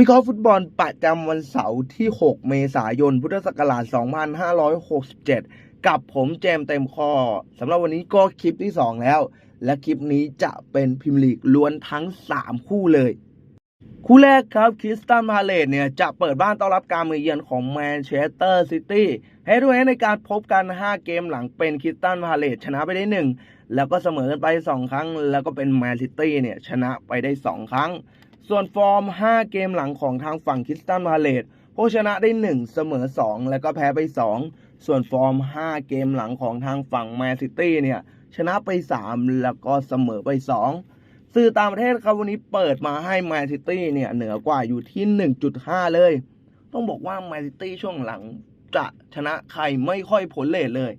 วิเคราะห์ฟุตบอลประจำวันเสาร์ที่ 6 เมษายน พุทธศักราช 2567 กับผมเจมส์เต็มข้อสำหรับวันนี้ก็คลิปที่ 2 แล้ว และคลิปนี้จะเป็นพิมพ์ลีกล้วนทั้ง 3 คู่เลย คู่แรกครับคริสตันพาเลตเนี่ย จะเปิดบ้านต้อนรับการมาเยือนของแมนเชสเตอร์ซิตี้ให้ด้วยในการพบกัน 5 เกมหลังเป็นคริสตันพาเลตชนะไปได้ 1 แล้วก็เสมอกันไป 2 ครั้ง แล้วก็เป็นแมนซิตี้เนี่ยชนะไปได้ 2 ครั้ง ส่วนฟอร์ม 5 เกมหลังของทางฝั่งคริสตันพาเลตผู้ชนะได้ 1 เสมอ 2 แล้วก็แพ้ไป 2 ส่วนฟอร์ม 5 เกมหลังของทางฝั่งแมนซิตี้เนี่ยชนะไป 3 แล้วก็เสมอไป 2 สื่อต่างประเทศครับวันนี้เปิดมาให้แมนซิตี้เนี่ยเหนือกว่าอยู่ที่ 1.5 เลย ต้องบอกว่าแมนซิตี้ช่วงหลังจะชนะใครไม่ค่อยผลเลทเลย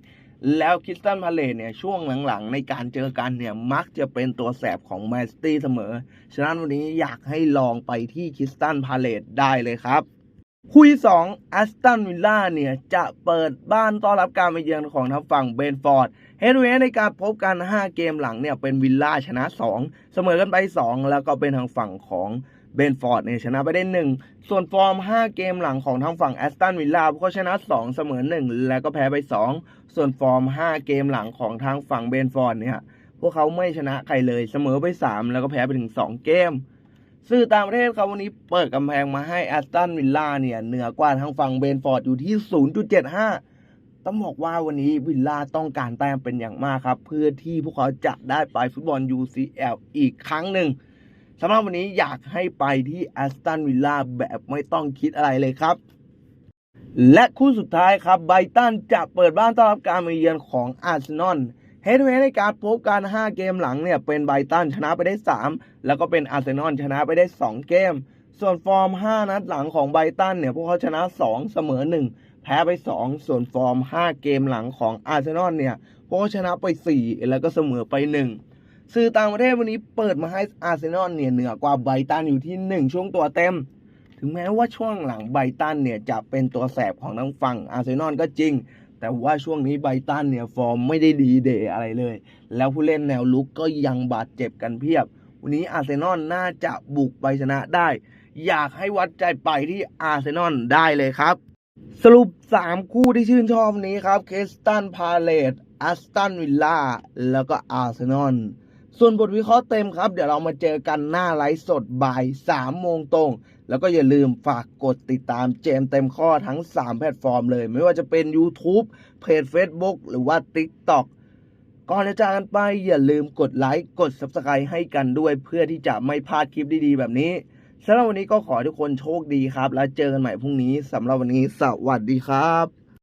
แล้วคริสตันพาเลตเนี่ยช่วงหลังๆ ในการเจอกันเนี่ยมักจะเป็นตัวแสบของแมนซิตี้เสมอ ฉะนั้นวันนี้อยากให้ลองไปที่คริสตันพาเลตได้เลยครับคู่ที่สองแอสตันวิลล่าเนี่ยจะเปิดบ้านต้อนรับการมาเยือนของทางฝั่งเบนฟอร์ดเฮดเวในการพบกัน 5 เกมหลังเนี่ยเป็นวิลล่าชนะ 2 เสมอกันไป 2 แล้วก็เป็นทางฝั่งของ เบนฟอร์ดเนี่ยชนะไปได้ 1 ส่วนฟอร์ม 5 เกมหลังของทางฝั่งแอสตันวิลล่าก็ชนะ 2 เสมอ 1 แล้วก็แพ้ไป 2 ส่วนฟอร์ม 5 เกมหลังของทางฝั่งเบนฟอร์ดเนี่ยพวกเขาไม่ชนะใครเลยเสมอไป 3 แล้วก็แพ้ไปถึง 2 เกม สื่อต่างประเทศครับวันนี้เปิดกำแพงมาให้แอสตันวิลล่าเนี่ยเหนือกว่าทางฝั่งเบนฟอร์ดอยู่ที่ 0.75ต้องบอกว่าวันนี้วิลล่าต้องการแต้มเป็นอย่างมากครับ เพื่อที่พวกเขาจะได้ไปฟุตบอล UCL อีกครั้งหนึ่ง สำหรับวันนี้อยากให้ไปที่แอสตันวิลล่าแบบไม่ต้องคิดอะไรเลยครับ และคู่สุดท้ายครับไบตันจะเปิดบ้านต้อนรับการมาเยือนของอาร์เซนอลเฮดเวในการพบกัน 5 เกมหลังเนี่ยเป็นไบตันชนะไปได้ 3 แล้วก็เป็นอาร์เซนอลชนะไปได้ 2 เกม ส่วนฟอร์ม 5 นัดหลังของไบตันเนี่ยพวกเขาชนะ 2 เสมอ 1 แพ้ไป 2 ส่วนฟอร์ม 5 เกมหลังของอาร์เซนอลเนี่ยพวกเขาชนะไป 4 แล้วก็เสมอไป 1 สื่อต่างประเทศวันนี้เปิดมาให้อาร์เซนอลเนี่ยเหนือกว่าไบตันอยู่ที่ 1 ช่วงตัวเต็ม ถึงแม้ว่าช่วงหลังไบตันเนี่ยจะเป็นตัวแสบของทั้งฝั่งอาร์เซนอลก็จริง แต่ว่าช่วงนี้ไบตันเนี่ยฟอร์มไม่ได้ดีเดย์อะไรเลย แล้วผู้เล่นแนวลุกก็ยังบาดเจ็บกันเพียบ วันนี้อาร์เซนอลน่าจะบุกไปชนะได้ อยากให้วัดใจไปที่อาร์เซนอลได้เลยครับ สรุป 3 คู่ที่ชื่นชอบนนี้ครับเคสตันพาเลตอัสตันวิลล่าแล้วก็อาร์เซนอล ส่วนบทวิเคราะห์เต็มครับ เดี๋ยวเรามาเจอกันหน้าไลฟ์สดบ่าย3โมงตรง แล้วก็อย่าลืมฝากกดติดตามเจมเต็มข้อทั้ง 3 แพลตฟอร์มเลย ไม่ว่าจะเป็น YouTube เพจ Facebook หรือว่า TikTok ก่อนจะจากกันไปอย่าลืมกดไลค์กด Subscribe ให้กันด้วย เพื่อที่จะไม่พลาดคลิปดีๆ แบบนี้สำหรับวันนี้ก็ขอให้ทุกคนโชคดีครับ แล้วเจอกันใหม่พรุ่งนี้สำหรับวันนี้สวัสดีครับ